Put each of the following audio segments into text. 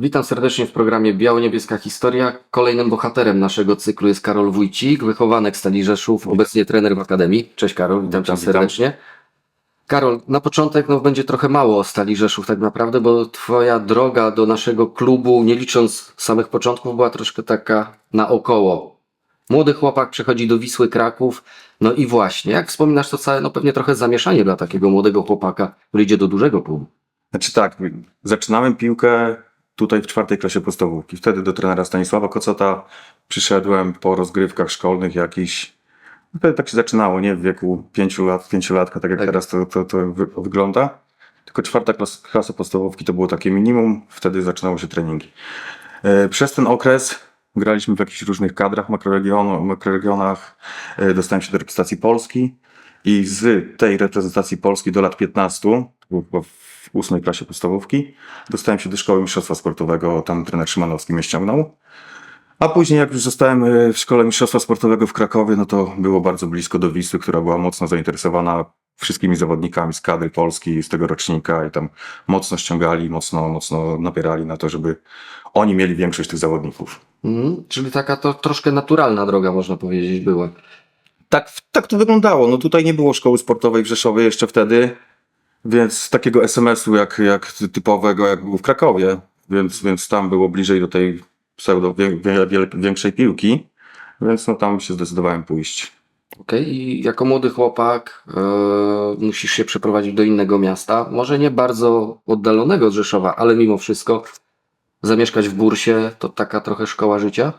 Witam serdecznie w programie Biało-Niebieska Historia. Kolejnym bohaterem naszego cyklu jest Karol Wójcik, wychowanek Stali Rzeszów, obecnie trener w Akademii. Cześć Karol, witam Cię serdecznie. Karol, na początek no, będzie trochę mało o Stali Rzeszów tak naprawdę, bo Twoja droga do naszego klubu, nie licząc samych początków, była troszkę taka naokoło. Młody chłopak przechodzi do Wisły Kraków, no i właśnie, jak wspominasz to całe, no pewnie trochę zamieszanie dla takiego młodego chłopaka, który idzie do dużego klubu. Znaczy tak, zaczynałem piłkę tutaj w czwartej klasie podstawówki. Wtedy do trenera Stanisława Kocota przyszedłem po rozgrywkach szkolnych jakichś. Wtedy tak się zaczynało, nie w wieku pięciu lat, pięciolatka, tak jak Tak. teraz to, to, to wy, wygląda. Tylko czwarta klas, klasa podstawówki to było takie minimum, wtedy zaczynały się treningi. E, Przez ten okres graliśmy w jakichś różnych kadrach makroregionu, makroregionach, e, dostałem się do reprezentacji Polski i z tej reprezentacji Polski do lat 15, to było chyba w ósmej klasie podstawówki, dostałem się do szkoły mistrzostwa sportowego, tam trener Szymanowski mnie ściągnął. A później jak już zostałem e, w szkole mistrzostwa sportowego w Krakowie, no to było bardzo blisko do Wisły, która była mocno zainteresowana wszystkimi zawodnikami z kadry Polski, z tego rocznika i tam mocno ściągali, mocno, mocno napierali na to, żeby oni mieli większość tych zawodników. Mhm, czyli taka to troszkę naturalna droga, można powiedzieć, była. Tak, tak to wyglądało. No tutaj nie było szkoły sportowej w Rzeszowie jeszcze wtedy, więc takiego SMS-u jak, jak typowego, jak był w Krakowie, więc, więc tam było bliżej do tej pseudo wie, wie, wie, większej piłki, więc no tam się zdecydowałem pójść. Okej, i jako młody chłopak e, musisz się przeprowadzić do innego miasta, może nie bardzo oddalonego od Rzeszowa, ale mimo wszystko zamieszkać w Bursie to taka trochę szkoła życia.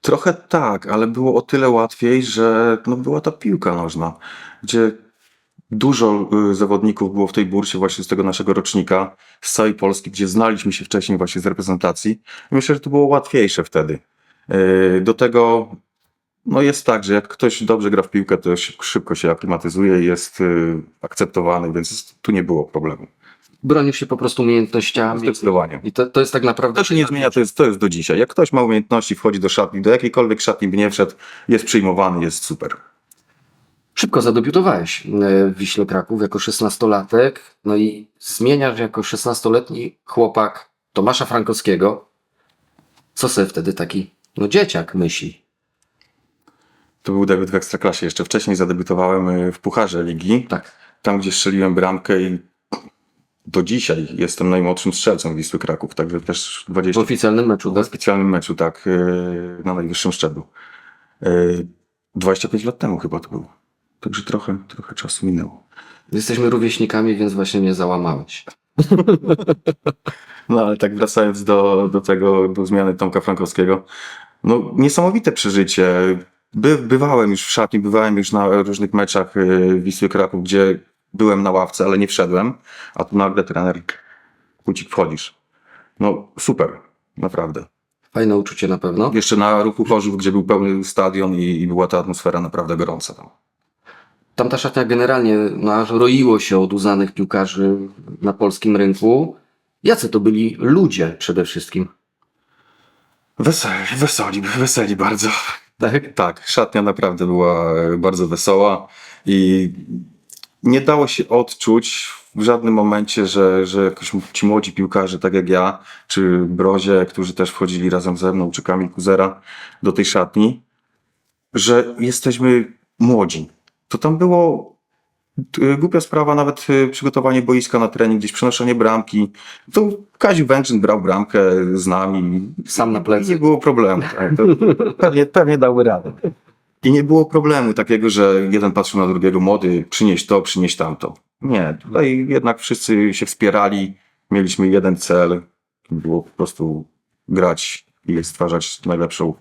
Trochę tak, ale było o tyle łatwiej, że no była ta piłka nożna, gdzie dużo y, zawodników było w tej bursie właśnie z tego naszego rocznika, z całej Polski, gdzie znaliśmy się wcześniej właśnie z reprezentacji. Myślę, że to było łatwiejsze wtedy. Y, Do tego no jest tak, że jak ktoś dobrze gra w piłkę, to szybko, się aklimatyzuje i jest y, akceptowany, więc tu nie było problemu. Bronisz się po prostu umiejętnościami. Zdecydowanie. I to, to jest tak naprawdę. To się nie zmienia, to jest, to jest do dzisiaj. Jak ktoś ma umiejętności, wchodzi do szatni, do jakiejkolwiek szatni by nie wszedł, jest przyjmowany, jest super. Szybko zadebiutowałeś e, w Wiśle Kraków jako 16-latek, no i zmieniasz jako 16-letni chłopak Tomasza Frankowskiego. Co sobie wtedy taki, no dzieciak myśli? To był debiut w Ekstraklasie. Jeszcze wcześniej zadebiutowałem y, w Pucharze Ligi, Tak. tam gdzie strzeliłem bramkę i do dzisiaj jestem najmłodszym strzelcem Wisły Kraków, także też W 20 oficjalnym meczu, w tak? specjalnym meczu, tak, y, na najwyższym szczeblu. Y, 25 lat temu chyba to było. Także trochę, trochę czasu minęło. Jesteśmy rówieśnikami, więc właśnie nie załamałeś. No ale tak wracając do, do tego, do zmiany Tomka Frankowskiego, no niesamowite przeżycie. By, bywałem już w szatni, bywałem już na różnych meczach y, Wisły Kraków, gdzie byłem na ławce, ale nie wszedłem, a tu nagle trener, Kucik, wchodzisz. No super, naprawdę. Fajne uczucie na pewno. Jeszcze na ruchu Chorzów, gdzie był pełny stadion i, i była ta atmosfera naprawdę gorąca tam. Tamta szatnia generalnie no, aż roiło się od uznanych piłkarzy na polskim rynku. Jacy to byli ludzie przede wszystkim? Weseli, weseli, weseli bardzo. Tak? Tak, szatnia naprawdę była bardzo wesoła i nie dało się odczuć w żadnym momencie, że, że jakoś ci młodzi piłkarze, tak jak ja, czy Brozie, którzy też wchodzili razem ze mną, czy Kamil Kuzera do tej szatni, że jesteśmy młodzi. To tam było t- głupia sprawa, nawet y, przygotowanie boiska na trening, gdzieś przenoszenie bramki. To Kaziu Węgrzyn brał bramkę z nami. Sam na plecy. Nie było problemu. Tak, pewnie, pewnie dały radę. I nie było problemu takiego, że jeden patrzył na drugiego, młody, przynieś to, przynieś tamto. Nie, tutaj jednak wszyscy się wspierali, mieliśmy jeden cel, było po prostu grać i stwarzać najlepszą,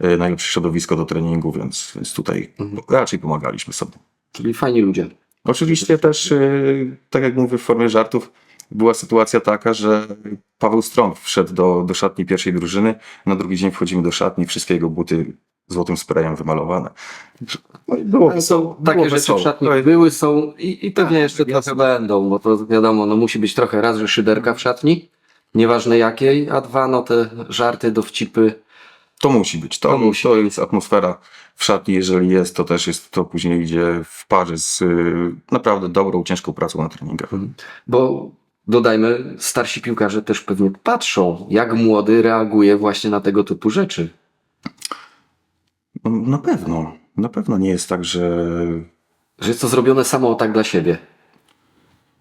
e, najlepsze środowisko do treningu, więc, więc tutaj Mhm. raczej pomagaliśmy sobie. Czyli fajni ludzie. Oczywiście też, e, tak jak mówię w formie żartów, była sytuacja taka, że Paweł Strąg wszedł do, do szatni pierwszej drużyny, na drugi dzień wchodzimy do szatni, wszystkie jego buty złotym sprayem wymalowane. No i było Ale są było takie rzeczy wesoło. w szatni To były, są i, i pewnie Tak, jeszcze jasne. trochę będą, bo to wiadomo, no musi być trochę raz, że szyderka w szatni, nieważne jakiej, a dwa, no te żarty, dowcipy. To musi być. To, To to, musi. jest atmosfera w szatni. Jeżeli jest, to też jest, to później idzie w parze z y, naprawdę dobrą, ciężką pracą na treningach. Bo dodajmy, starsi piłkarze też pewnie patrzą, jak młody reaguje właśnie na tego typu rzeczy. No, na pewno. Na pewno nie jest tak, że Że jest to zrobione samo tak dla siebie.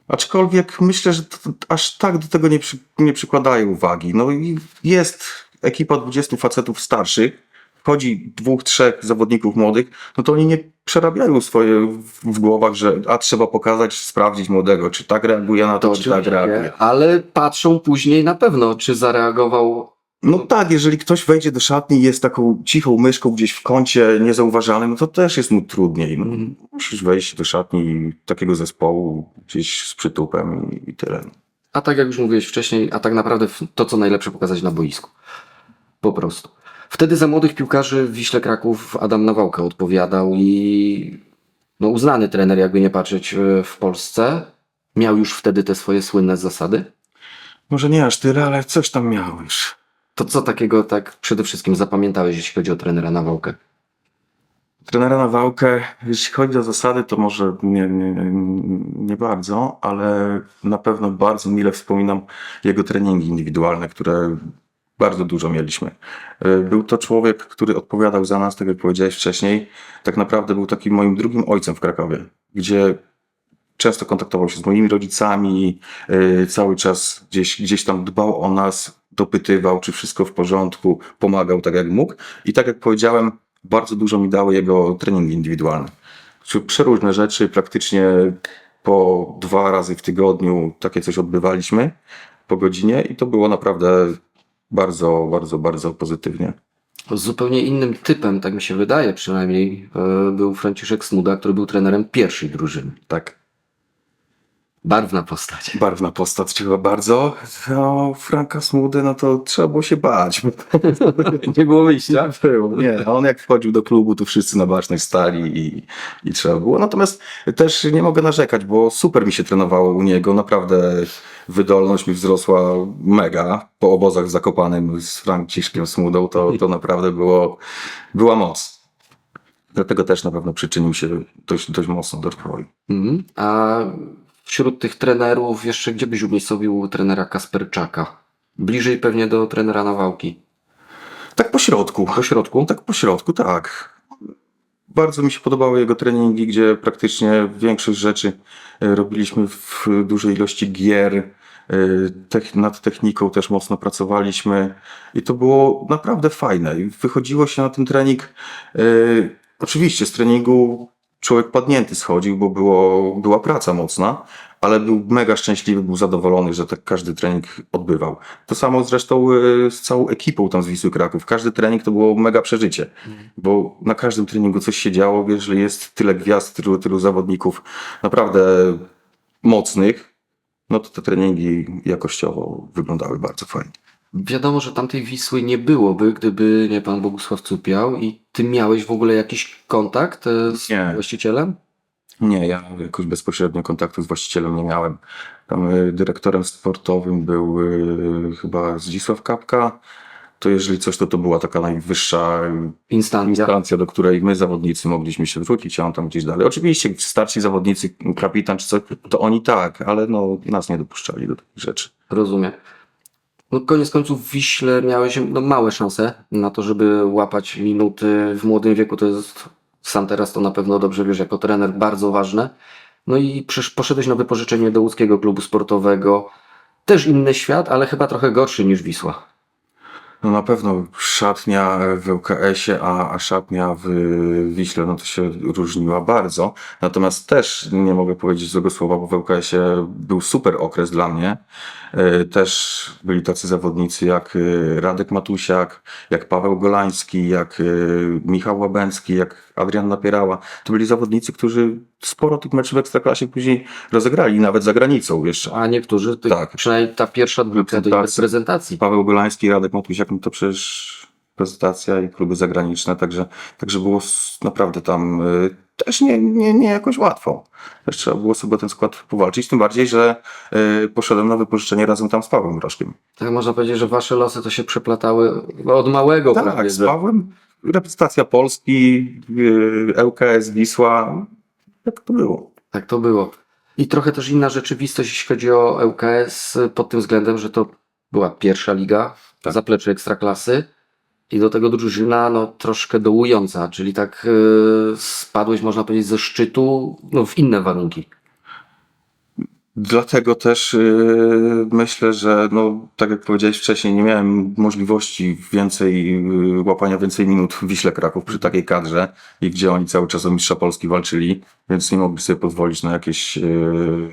Aczkolwiek myślę, że to, aż tak do tego nie, przy, nie przykładają uwagi. No i jest ekipa 20 facetów starszych, wchodzi dwóch, trzech zawodników młodych, no to oni nie przerabiają swoje w, głowach, że a trzeba pokazać, sprawdzić młodego, czy tak reaguje na to, czy tak reaguje. Ale patrzą później na pewno, czy zareagował. No tak, jeżeli ktoś wejdzie do szatni i jest taką cichą myszką gdzieś w kącie, niezauważalnym, no to też jest mu trudniej. No, Mhm. musisz wejść do szatni takiego zespołu gdzieś z przytupem i, i tyle. A tak jak już mówiłeś wcześniej, a tak naprawdę to, co najlepsze pokazać na boisku. Po prostu. Wtedy za młodych piłkarzy w Wiśle Kraków Adam Nawałka odpowiadał i no, uznany trener, jakby nie patrzeć e, w Polsce. Miał już wtedy te swoje słynne zasady. Może nie aż tyle, ale coś tam miał już. To co takiego tak przede wszystkim zapamiętałeś, jeśli chodzi o trenera Nawałkę? Trenera na wałkę, jeśli chodzi o zasady, to może nie, nie, nie bardzo, ale na pewno bardzo mile wspominam jego treningi indywidualne, które bardzo dużo mieliśmy. Y, Był to człowiek, który odpowiadał za nas, tak jak powiedziałeś wcześniej. Tak naprawdę był takim moim drugim ojcem w Krakowie, gdzie często kontaktował się z moimi rodzicami, y, cały czas gdzieś, gdzieś tam dbał o nas, dopytywał, czy wszystko w porządku, pomagał tak jak mógł. I tak jak powiedziałem, bardzo dużo mi dały jego treningi indywidualne. Przeróżne rzeczy, praktycznie po dwa razy w tygodniu takie coś odbywaliśmy po godzinie i to było naprawdę bardzo, bardzo, bardzo pozytywnie. Zupełnie innym typem, tak mi się wydaje przynajmniej, e, był Franciszek Smuda, który był trenerem pierwszej drużyny. Tak. Barwna postać. Barwna postać chyba bardzo. No, Franka Smudy, no to trzeba było się bać. Nie było wyjścia. Było. Nie, on jak wchodził do klubu, to wszyscy na baczność stali i, i trzeba było. Natomiast też nie mogę narzekać, bo super mi się trenowało u niego. Naprawdę wydolność mi wzrosła mega. Po obozach Zakopanym z Franciszkiem Smudą to, to naprawdę było, była moc. Dlatego też na pewno przyczynił się dość, dość mocno do rozwoju. Mhm. A wśród tych trenerów jeszcze gdzie byś umiejscowił trenera Kasperczaka? Bliżej pewnie do trenera Nawałki. Tak po środku. Po środku? Tak po środku, tak. Bardzo mi się podobały jego treningi, gdzie praktycznie większość rzeczy e, robiliśmy w dużej ilości gier. e, Tech, nad techniką też mocno pracowaliśmy i to było naprawdę fajne. Wychodziło się na ten trening. e, Oczywiście z treningu człowiek padnięty schodził, bo było, była praca mocna, ale był mega szczęśliwy, był zadowolony, że tak każdy trening odbywał. To samo zresztą e, z całą ekipą tam z Wisły Kraków. Każdy trening to było mega przeżycie, bo na każdym treningu coś się działo, jeżeli jest tyle gwiazd, tylu, tylu zawodników naprawdę mocnych, no to te treningi jakościowo wyglądały bardzo fajnie. Wiadomo, że tamtej Wisły nie byłoby, gdyby nie pan Bogusław Cupiał i ty miałeś w ogóle jakiś kontakt e, z Nie. właścicielem? Nie, ja jakoś bezpośrednio kontaktu z właścicielem nie miałem. Tam y, dyrektorem sportowym był y, chyba Zdzisław Kapka. To jeżeli coś, to to była taka najwyższa y, Instancja. instancja, do której my zawodnicy mogliśmy się zwrócić, a on tam gdzieś dalej. Oczywiście starsi zawodnicy, kapitan czy coś, to oni tak, ale no, nas nie dopuszczali do takich rzeczy. Rozumiem. No koniec końców w Wiśle miałeś no, małe szanse na to, żeby łapać minuty w młodym wieku. To jest, sam teraz to na pewno dobrze wiesz, jako trener bardzo ważne. No i poszedłeś na wypożyczenie do łódzkiego klubu sportowego. Też inny świat, ale chyba trochę gorszy niż Wisła. No na pewno szatnia w ŁKS-ie, a, a szatnia w Wiśle, no to się różniła bardzo. Natomiast też nie mogę powiedzieć złego słowa, bo w ŁKS-ie był super okres dla mnie. E, Też byli tacy zawodnicy jak e, Radek Matusiak, jak Paweł Golański, jak e, Michał Łabęcki, jak Adrian Napierała. To byli zawodnicy, którzy sporo tych meczów w Ekstraklasie później rozegrali, nawet za granicą jeszcze. A niektórzy, ty, Tak. przynajmniej ta pierwsza dwójka jest prezentacji. Paweł Golański, Radek Matusiak, no to przecież prezentacja i kluby zagraniczne, także, także było naprawdę tam y, też nie, nie, nie jakoś łatwo. Też trzeba było sobie ten skład powalczyć, tym bardziej, że y, poszedłem na wypożyczenie razem tam z Pawłem Rożkiem. Tak można powiedzieć, że wasze losy to się przeplatały od małego prawie. Tak, z Pawłem reprezentacja Polski, y, ŁKS Wisła, jak to było. Tak to było. I trochę też inna rzeczywistość, jeśli chodzi o ŁKS, pod tym względem, że to była pierwsza liga, Tak. zaplecze ekstraklasy i do tego drużyna no, troszkę dołująca, czyli tak yy, spadłeś, można powiedzieć, ze szczytu no, w inne warunki. Dlatego też yy, myślę, że no, tak jak powiedziałeś wcześniej, nie miałem możliwości więcej yy, łapania więcej minut w Wiśle Kraków przy takiej kadrze i gdzie oni cały czas o mistrza Polski walczyli, więc nie mogli sobie pozwolić na jakieś yy,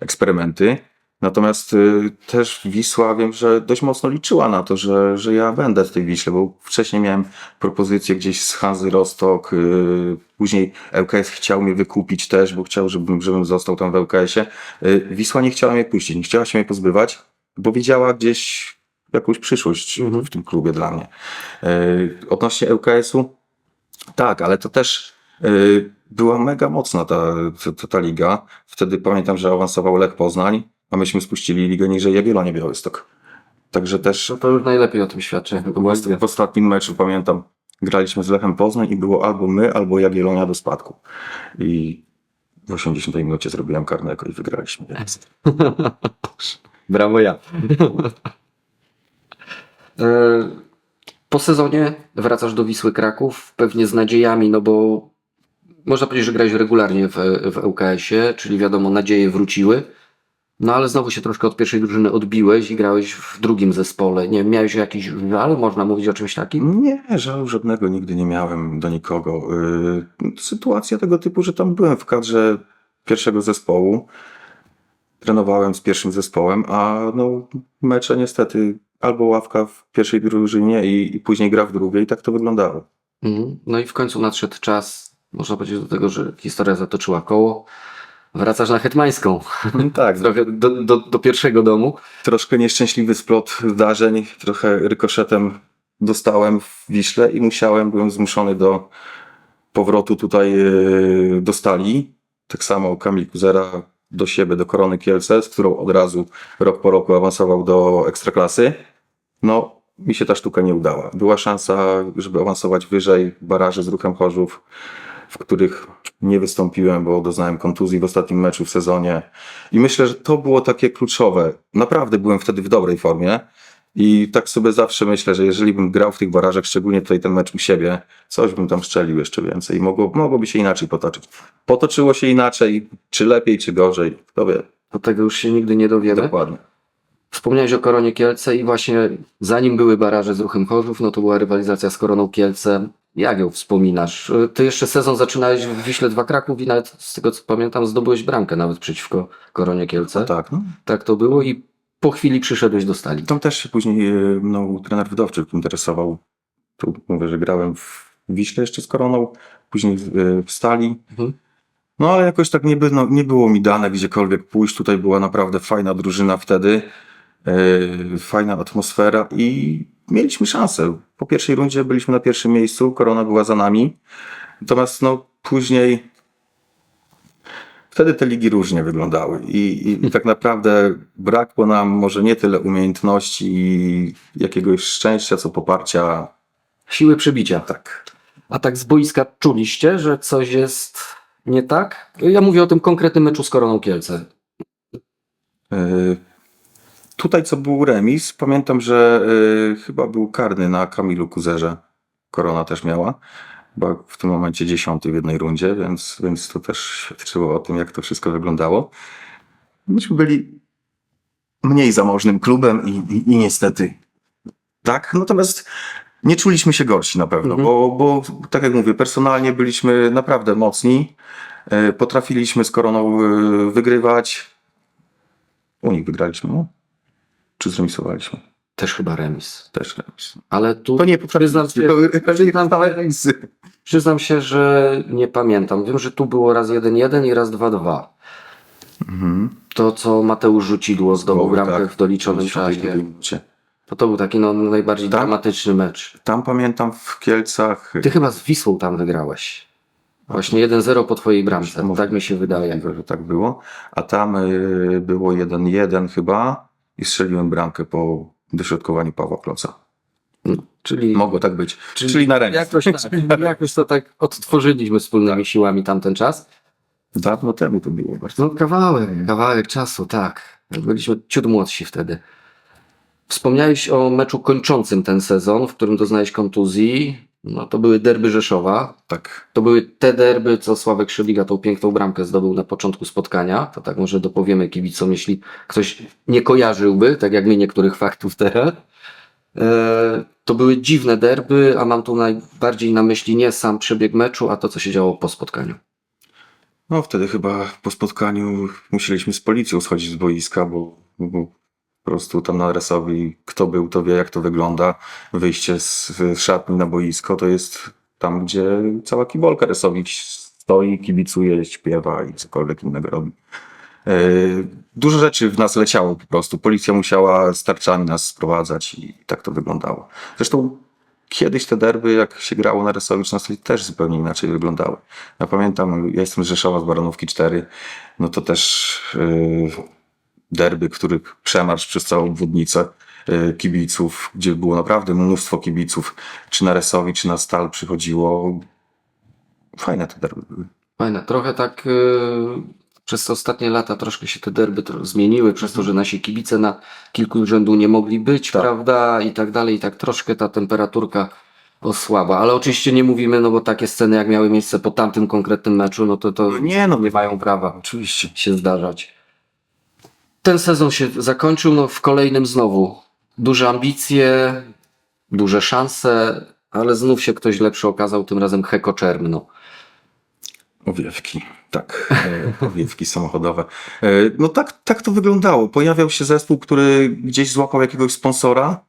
eksperymenty. Natomiast yy, też Wisła wiem, że dość mocno liczyła na to, że, że ja będę w tej Wiśle, bo wcześniej miałem propozycję gdzieś z Hanzy Rostock, yy, później ŁKS chciał mnie wykupić też, bo chciał, żebym, żebym został tam w ŁKS-ie. Yy, Wisła nie chciała mnie puścić, nie chciała się mnie pozbywać, bo widziała gdzieś jakąś przyszłość Mhm. w tym klubie dla mnie. Odnośnie ŁKS-u, tak, ale to też była mega mocna ta, ta, ta liga. Wtedy pamiętam, że awansował Lech Poznań, a myśmy spuścili ligę niżej Jagiellonie Białystok. Także też No to już najlepiej o tym świadczy. w ostatnim meczu pamiętam, graliśmy z Lechem Poznań i było albo my, albo Jagiellonia do spadku. I w 80 minucie zrobiłem karnego i wygraliśmy. Więc Brawo ja. E, Po sezonie wracasz do Wisły Kraków, pewnie z nadziejami, no bo można powiedzieć, że grałeś regularnie w, w ŁKS-ie, czyli wiadomo, nadzieje wróciły. No ale znowu się troszkę od pierwszej drużyny odbiłeś i grałeś w drugim zespole. Nie wiem, miałeś jakiś żal, można mówić o czymś takim? Nie, żalu żadnego nigdy nie miałem do nikogo. Yy, Sytuacja tego typu, że tam byłem w kadrze pierwszego zespołu, trenowałem z pierwszym zespołem, a no mecze niestety albo ławka w pierwszej drużynie i, i później gra w drugiej, tak to wyglądało. Mhm. No i w końcu nadszedł czas, można powiedzieć do tego, że historia zatoczyła koło. Wracasz na Hetmańską, tak, trochę do, do, do pierwszego domu. troszkę nieszczęśliwy splot zdarzeń, trochę rykoszetem dostałem w Wiśle i musiałem, byłem zmuszony do powrotu tutaj yy, do Stali. Tak samo Kamil Kuzera do siebie, do Korony Kielce, z którą od razu rok po roku awansował do Ekstraklasy. No, mi się ta sztuka nie udała. Była szansa, żeby awansować wyżej, baraże z Ruchem Chorzów, w których nie wystąpiłem, bo doznałem kontuzji w ostatnim meczu w sezonie. I myślę, że to było takie kluczowe. Naprawdę byłem wtedy w dobrej formie. I tak sobie zawsze myślę, że jeżeli bym grał w tych barażach, szczególnie tutaj ten mecz u siebie, coś bym tam strzelił jeszcze więcej i mogło, mogłoby się inaczej potoczyć. Potoczyło się inaczej, czy lepiej, czy gorzej, kto wie. Do tego już się nigdy nie dowiemy. Dokładnie. Wspomniałeś o Koronie Kielce i właśnie zanim były baraże z Ruchem Chorzów, no to była rywalizacja z Koroną Kielce. Jak ją wspominasz? Ty jeszcze sezon zaczynałeś w Wiśle 2 Kraków i nawet z tego co pamiętam zdobyłeś bramkę nawet przeciwko Koronie Kielce. Tak, no. Tak to było i po chwili przyszedłeś do Stali. Tam też się później e, mną trener Wdowczyk interesował. Tu mówię, że grałem w Wiśle jeszcze z Koroną, później w, e, w Stali. Mhm. No ale jakoś tak nie, by, no, nie było mi dane gdziekolwiek pójść. Tutaj była naprawdę fajna drużyna wtedy, e, fajna atmosfera i mieliśmy szansę. Po pierwszej rundzie byliśmy na pierwszym miejscu, Korona była za nami. Natomiast no później wtedy te ligi różnie wyglądały i, i, i tak naprawdę brakło nam może nie tyle umiejętności i jakiegoś szczęścia, co poparcia. Siły przybicia. Tak. A tak z boiska czuliście, że coś jest nie tak? Ja mówię o tym konkretnym meczu z Koroną Kielce. Y, Tutaj co był remis, pamiętam, że y, chyba był karny na Kamilu Kuzerze. Korona też miała. Chyba w tym momencie dziesiąty w jednej rundzie, więc, więc to też świadczyło o tym, jak to wszystko wyglądało. Myśmy byli mniej zamożnym klubem i, i, i niestety tak. Natomiast nie czuliśmy się gorsi na pewno, Mhm. bo, bo tak jak mówię, personalnie byliśmy naprawdę mocni. Y, Potrafiliśmy z Koroną y, wygrywać. U nich wygraliśmy, no? Czy zremisowaliśmy? Też chyba remis. Też remis. Ale tu To nie przyznam się, przyznam, przyznam się, że nie pamiętam. Wiem, że tu było raz 1-1 i raz 2-2. Mhm. To, co Mateusz Rzucidło zdobył Głowy, bramkę tak. w doliczonym czasie. To to był taki no, najbardziej Tak? dramatyczny mecz. Tam pamiętam w Kielcach. Ty chyba z Wisłą tam wygrałeś. Właśnie 1-0 po twojej bramce. Może- Tak mi się wydaje. Że tak było. A tam y, było 1-1 chyba i strzeliłem bramkę po dośrodkowaniu Pawła Kloca. Czyli, Mogło tak być. Czyli Czyli, na remis. jakoś, tak, jakoś to tak odtworzyliśmy wspólnymi siłami tamten czas. Dawno temu to było bardzo. No kawałek, kawałek czasu, tak. Byliśmy ciut młodsi wtedy. Wspomniałeś o meczu kończącym ten sezon, w którym doznałeś kontuzji. No to były derby Rzeszowa. Tak. To były te derby, co Sławek Szyliga tą piękną bramkę zdobył na początku spotkania. To tak może dopowiemy kibicom, jeśli ktoś nie kojarzyłby, tak jak my niektórych faktów teraz. E, to były dziwne derby, a mam tu najbardziej na myśli nie sam przebieg meczu, a to, co się działo po spotkaniu. No wtedy chyba po spotkaniu musieliśmy z policją schodzić z boiska, bo, bo po prostu tam na Resowi kto był, to wie jak to wygląda. Wyjście z, szatni na boisko to jest tam, gdzie cała kibolka Resowi stoi, kibicuje, śpiewa i cokolwiek innego robi. E, Dużo rzeczy w nas leciało po prostu. Policja musiała z tarczami nas sprowadzać i tak to wyglądało. Zresztą kiedyś te derby, jak się grało na Resowi 13, też zupełnie inaczej wyglądały. Ja pamiętam, ja jestem z Rzeszowa, z Baranówki 4, no to też yy, derby, których przemarsz przez całą obwodnicę yy, kibiców, gdzie było naprawdę mnóstwo kibiców, czy na Resowi, czy na Stal przychodziło. Fajne te derby były. Fajne. Trochę tak yy, przez te ostatnie lata troszkę się te derby zmieniły, przez to, że nasi kibice na kilku rzędu nie mogli być, Tak. prawda? I tak dalej. I tak troszkę ta temperaturka osłaba. Ale oczywiście nie mówimy, no bo takie sceny jak miały miejsce po tamtym konkretnym meczu, no to, to No nie, no. nie mają prawa Oczywiście. się zdarzać. Ten sezon się zakończył, no w kolejnym znowu duże ambicje, duże szanse, ale znów się ktoś lepszy okazał, tym razem Heko Czermno. Owiewki, tak, e, owiewki samochodowe. E, No tak, tak to wyglądało. Pojawiał się zespół, który gdzieś złapał jakiegoś sponsora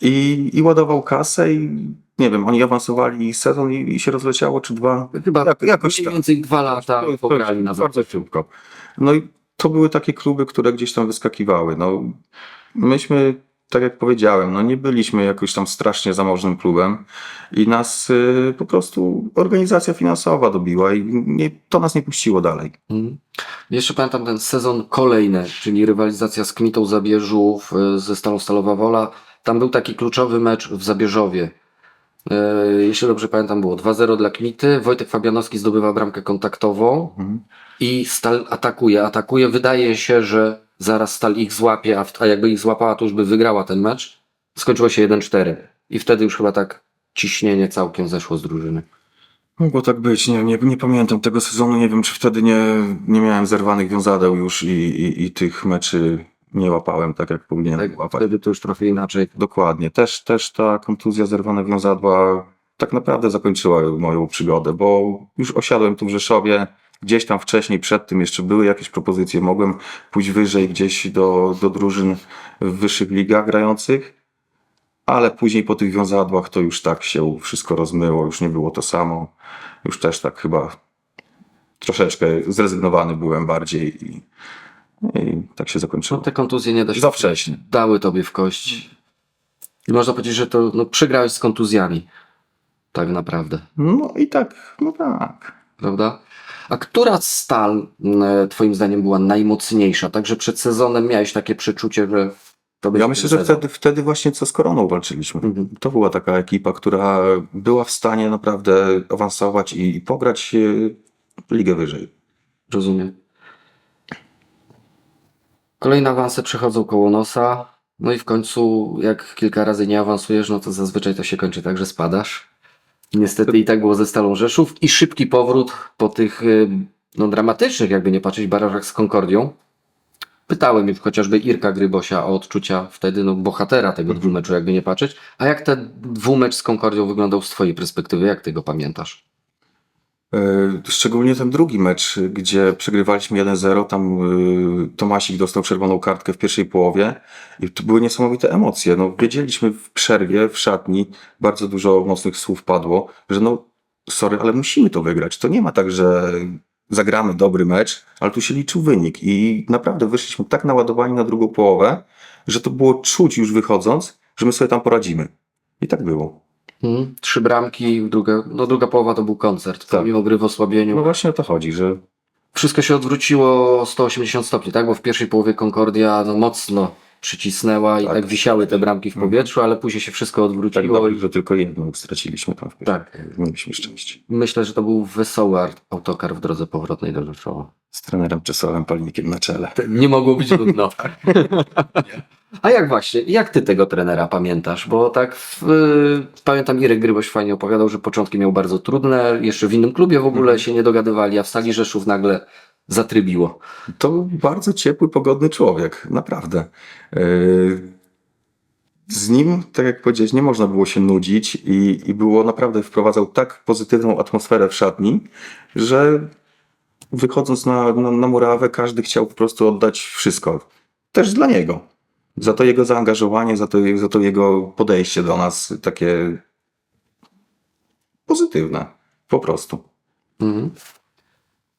i, i ładował kasę i nie wiem, oni awansowali sezon i, i się rozleciało, czy dwa. Chyba Jak- jakoś mniej tak. więcej dwa lata pograli na Bardzo szybko. No i to były takie kluby, które gdzieś tam wyskakiwały. No, myśmy, tak jak powiedziałem, no nie byliśmy jakoś tam strasznie zamożnym klubem i nas y, po prostu organizacja finansowa dobiła i nie, to nas nie puściło dalej. Mhm. Jeszcze pamiętam ten sezon kolejny, czyli rywalizacja z Kmitą Zabierzów y, ze Stalą Stalowa Wola. Tam był taki kluczowy mecz w Zabierzowie. Y, Jeśli dobrze pamiętam, było 2-0 dla Kmity. Wojtek Fabianowski zdobywa bramkę kontaktową i Stal atakuje. Atakuje. Wydaje się, że zaraz Stal ich złapie, a, a jakby ich złapała, to już by wygrała ten mecz. Skończyło się 1-4. I wtedy już chyba tak ciśnienie całkiem zeszło z drużyny. Mogło tak być, nie, nie, nie pamiętam tego sezonu, nie wiem czy wtedy nie, nie miałem zerwanych wiązadeł już i, i, i tych meczy nie łapałem tak jak powinienem Tak, łapać. wtedy to już trochę inaczej. Dokładnie. Też, też ta kontuzja zerwane wiązadła tak naprawdę zakończyła moją przygodę, bo już osiadłem tu w Rzeszowie. Gdzieś tam wcześniej, przed tym jeszcze były jakieś propozycje. Mogłem pójść wyżej gdzieś do, do drużyn w wyższych ligach grających, ale później po tych wiązadłach to już tak się wszystko rozmyło, już nie było to samo. Już też tak chyba troszeczkę zrezygnowany byłem bardziej i, i tak się No zakończyło. te kontuzje nie da się Za wcześnie. dały tobie w kość. I można powiedzieć, że to no, przegrałeś z kontuzjami. Tak naprawdę, No i tak, no tak. prawda? A która stal e, twoim zdaniem była najmocniejsza? Także przed sezonem miałeś takie przeczucie, że to będzie Ja ten myślę, że sezon. wtedy, wtedy właśnie co z Koroną walczyliśmy. Mhm. To była taka ekipa, która była w stanie naprawdę awansować i, i pograć e, ligę wyżej. Rozumiem. Kolejne awanse przechodzą koło nosa. No i w końcu, jak kilka razy nie awansujesz, no to zazwyczaj to się kończy tak, że spadasz. Niestety i tak było ze Stalą Rzeszów. I szybki powrót po tych y, no, dramatycznych, jakby nie patrzeć, barażach z Konkordią. Pytałem już chociażby Irka Grybosia o odczucia wtedy, no bohatera tego dwumeczu, jakby nie patrzeć. A jak ten dwumecz z Konkordią wyglądał z twojej perspektywy? Jak ty go pamiętasz? E, Szczególnie ten drugi mecz, gdzie przegrywaliśmy 1-0, tam e, Tomasik dostał czerwoną kartkę w pierwszej połowie i to były niesamowite emocje. No, wiedzieliśmy w przerwie, w szatni, bardzo dużo mocnych słów padło, że no sorry, ale musimy to wygrać. To nie ma tak, że zagramy dobry mecz, ale tu się liczył wynik i naprawdę wyszliśmy tak naładowani na drugą połowę, że to było czuć już wychodząc, że my sobie tam poradzimy. I tak było. Hmm? Trzy bramki, druga, no druga połowa to był koncert. Tak. Pomimo gry w osłabieniu. No właśnie o to chodzi, że Wszystko się odwróciło o 180 stopni, tak? Bo w pierwszej połowie Concordia no, mocno przycisnęła i Tak. tak wisiały te bramki w Mhm. powietrzu, ale później się wszystko Tak odwróciło. dobrze, i że tylko jedną straciliśmy tam. Tak. Mieliśmy szczęście. Myślę, że to był wesoły autokar w drodze powrotnej do Rzeszowa. Z trenerem Czesławem Palnikiem na czele. Nie mogło być nudno. A jak właśnie, jak ty tego trenera pamiętasz? Bo tak w, y, pamiętam Irek Gryboś fajnie opowiadał, że początki miał bardzo trudne, jeszcze w innym klubie w ogóle Mhm. się nie dogadywali, a w Stali Rzeszów nagle zatrybiło. To bardzo ciepły, pogodny człowiek, naprawdę. Yy, Z nim, tak jak powiedziałeś, nie można było się nudzić i, i było naprawdę, wprowadzał tak pozytywną atmosferę w szatni, że wychodząc na, na, na murawę, każdy chciał po prostu oddać wszystko. Też dla niego. Za to jego zaangażowanie, za to, za to jego podejście do nas, takie pozytywne. Po prostu. Mhm.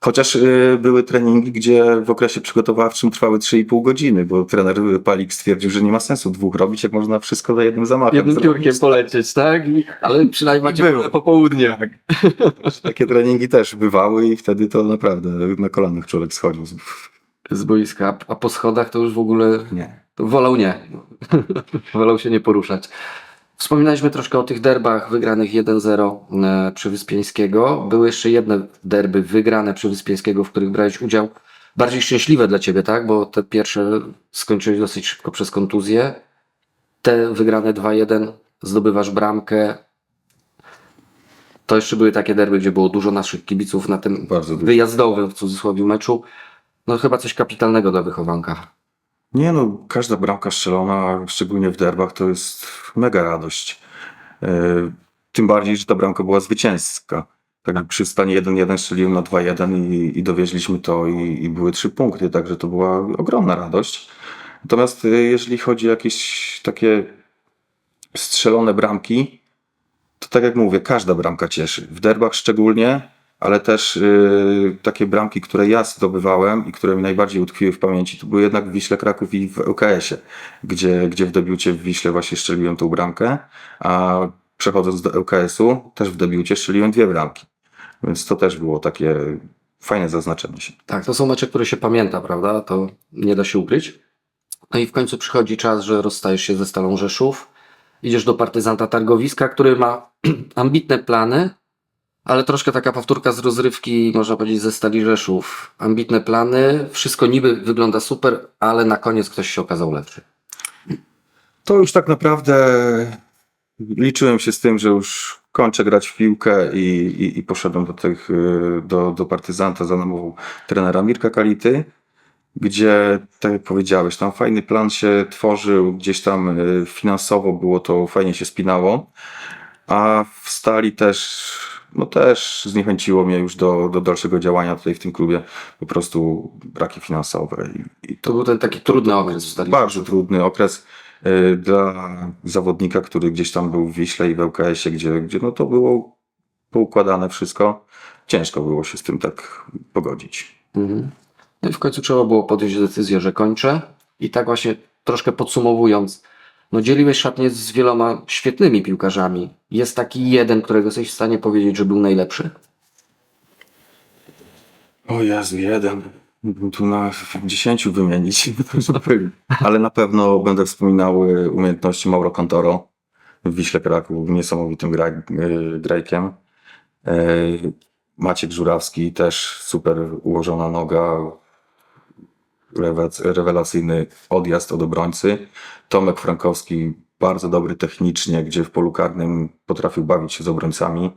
Chociaż y, były treningi, gdzie w okresie przygotowawczym trwały 3,5 godziny, bo trener Palik stwierdził, że nie ma sensu dwóch robić, jak można wszystko za jednym zamachem Jednym piórkiem polecieć, tak? Ale przynajmniej macie Było. wolne popołudnie. Takie treningi też bywały i wtedy to naprawdę na kolanach człowiek schodził. Z boiska, a po schodach to już w ogóle Nie. To wolał nie. wolał się nie poruszać. Wspominaliśmy troszkę o tych derbach wygranych 1-0 e, przy Wyspiańskiego. Były jeszcze jedne derby wygrane przy Wyspiańskiego, w których brałeś udział. Bardziej szczęśliwe dla ciebie, tak? Bo te pierwsze skończyłeś dosyć szybko przez kontuzję. Te wygrane 2-1 zdobywasz bramkę. To jeszcze były takie derby, gdzie było dużo naszych kibiców na tym Bardzo wyjazdowym w cudzysłowie meczu. No chyba coś kapitalnego dla wychowanka. Nie no, każda bramka strzelona, szczególnie w derbach, to jest mega radość. E, Tym bardziej, że ta bramka była zwycięska. Tak jak przy stanie 1-1 strzeliłem na 2-1 i, i dowieźliśmy to i, i były trzy punkty, także to była ogromna radość. Natomiast e, jeżeli chodzi o jakieś takie strzelone bramki, to tak jak mówię, każda bramka cieszy. W derbach szczególnie, ale też y, takie bramki, które ja zdobywałem i które mi najbardziej utkwiły w pamięci, to były jednak w Wiśle Kraków i w ŁKS-ie, gdzie, gdzie w debiucie w Wiśle właśnie strzeliłem tą bramkę, a przechodząc do ŁKS-u też w debiucie strzeliłem dwie bramki. Więc to też było takie fajne zaznaczenie się. Tak, to są mecze, które się pamięta, prawda? To nie da się ukryć. No i w końcu przychodzi czas, że rozstajesz się ze Stalą Rzeszów. Idziesz do partyzanta Targowiska, który ma ambitne plany, ale troszkę taka powtórka z rozrywki, można powiedzieć, ze Stali Rzeszów. Ambitne plany, wszystko niby wygląda super, ale na koniec ktoś się okazał lepszy. To już tak naprawdę liczyłem się z tym, że już kończę grać w piłkę i, i, i poszedłem do tych, y, do, do partyzanta za namową trenera Mirka Kality, gdzie, tak jak powiedziałeś, tam fajny plan się tworzył, gdzieś tam y, finansowo było to, fajnie się spinało, a w Stali też, no też zniechęciło mnie już do, do dalszego działania tutaj w tym klubie, po prostu braki finansowe i, i To był ten taki trudny okres bardzo trudny okres y, dla zawodnika, który gdzieś tam był w Wiśle i w ŁKS-ie, gdzie, gdzie no to było poukładane wszystko. Ciężko było się z tym tak pogodzić. Mhm. No i w końcu trzeba było podjąć decyzję, że kończę. I tak właśnie troszkę podsumowując, no dzieliłeś szatnię z wieloma świetnymi piłkarzami. Jest taki jeden, którego jesteś w stanie powiedzieć, że był najlepszy? O Jezu, jeden. Mógłbym tu na dziesięciu wymienić. Ale na pewno będę wspominał y, umiejętności Mauro Cantoro w Wiśle Kraków, niesamowitym gra, y, grajkiem. Y, Maciek Żurawski też super ułożona noga, rewelacyjny odjazd od obrońcy. Tomek Frankowski bardzo dobry technicznie, gdzie w polu karnym potrafił bawić się z obrońcami.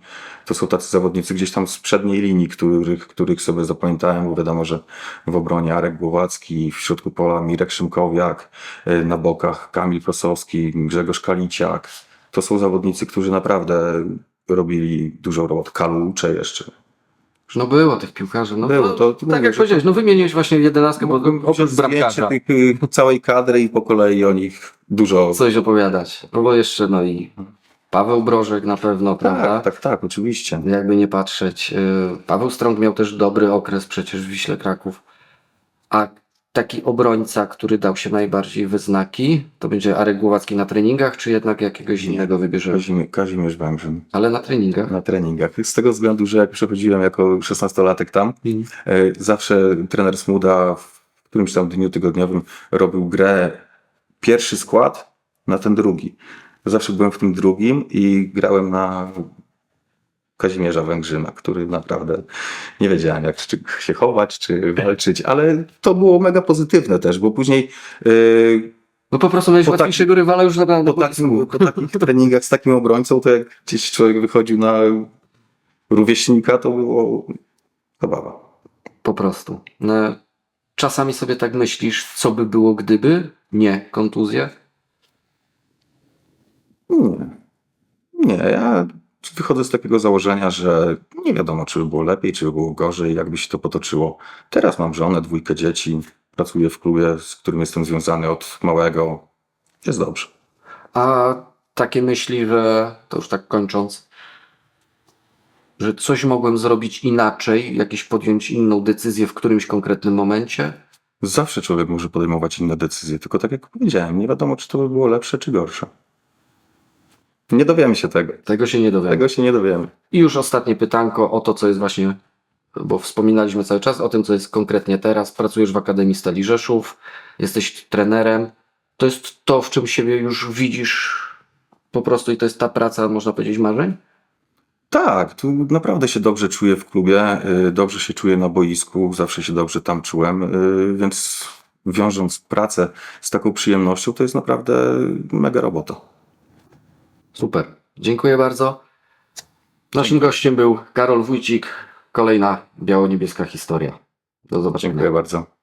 To są tacy zawodnicy gdzieś tam z przedniej linii, których, których sobie zapamiętałem, bo wiadomo, że w obronie Arek Głowacki, w środku pola Mirek Szymkowiak, y, na bokach Kamil Prosowski, Grzegorz Kaliciak. To są zawodnicy, którzy naprawdę robili dużą robotę. Kalucze jeszcze. No było tych piłkarzy. No Było, to, to- tak mówię, jak że- powiedziałeś, no wymieniłeś właśnie jedenastkę, bo Mógłbym oprócz bramkarza tych, y, całej kadry i po kolei o nich dużo. coś opowiadać. No bo jeszcze no i Paweł Brożek na pewno, prawda? Tak, tak, tak, oczywiście. Jakby nie patrzeć. Yy, Paweł Strąg miał też dobry okres przecież w Wiśle Kraków. A taki obrońca, który dał się najbardziej we znaki, to będzie Arek Głowacki na treningach, czy jednak jakiegoś innego wybierzemy? Kazimierz, Kazimierz Węgrzyn Ale na treningach. na treningach. Z tego względu, że jak przechodziłem jako 16-latek tam, e, zawsze trener Smuda w którymś tam dniu tygodniowym robił grę pierwszy skład na ten drugi. Zawsze byłem w tym drugim i grałem na Kazimierza Węgrzyna, który naprawdę nie wiedziałem jak się chować, czy walczyć, ale to było mega pozytywne też, bo później yy, No po prostu miałeś Po tak- łatwiejszego rywala już na, na po, takim, po takich treningach z takim obrońcą, to jak gdzieś człowiek wychodził na rówieśnika, to było zabawa. Po prostu. No, czasami sobie tak myślisz, co by było gdyby? Nie, kontuzja. Nie. Nie, ja wychodzę z takiego założenia, że nie wiadomo, czy by było lepiej, czy by było gorzej, jakby się to potoczyło. Teraz mam żonę, dwójkę dzieci, pracuję w klubie, z którym jestem związany od małego. Jest dobrze. A takie myśli, że to już tak kończąc, że coś mogłem zrobić inaczej, jakieś podjąć inną decyzję w którymś konkretnym momencie. Zawsze człowiek może podejmować inne decyzje, tylko tak jak powiedziałem, nie wiadomo, czy to by było lepsze, czy gorsze. Nie dowiemy się tego. Tego się nie dowiemy. Tego się nie dowiemy. I już ostatnie pytanko o to, co jest właśnie, bo wspominaliśmy cały czas o tym, co jest konkretnie teraz. Pracujesz w Akademii Stali Rzeszów, jesteś trenerem. To jest to, w czym siebie już widzisz po prostu i to jest ta praca, można powiedzieć, marzeń? Tak, tu naprawdę się dobrze czuję w klubie, y, dobrze się czuję na boisku, zawsze się dobrze tam czułem, y, więc wiążąc pracę z taką przyjemnością, to jest naprawdę mega robota. Super. Dziękuję bardzo. Naszym gościem był Karol Wójcik. Kolejna biało-niebieska historia. Do zobaczenia. Dziękuję bardzo.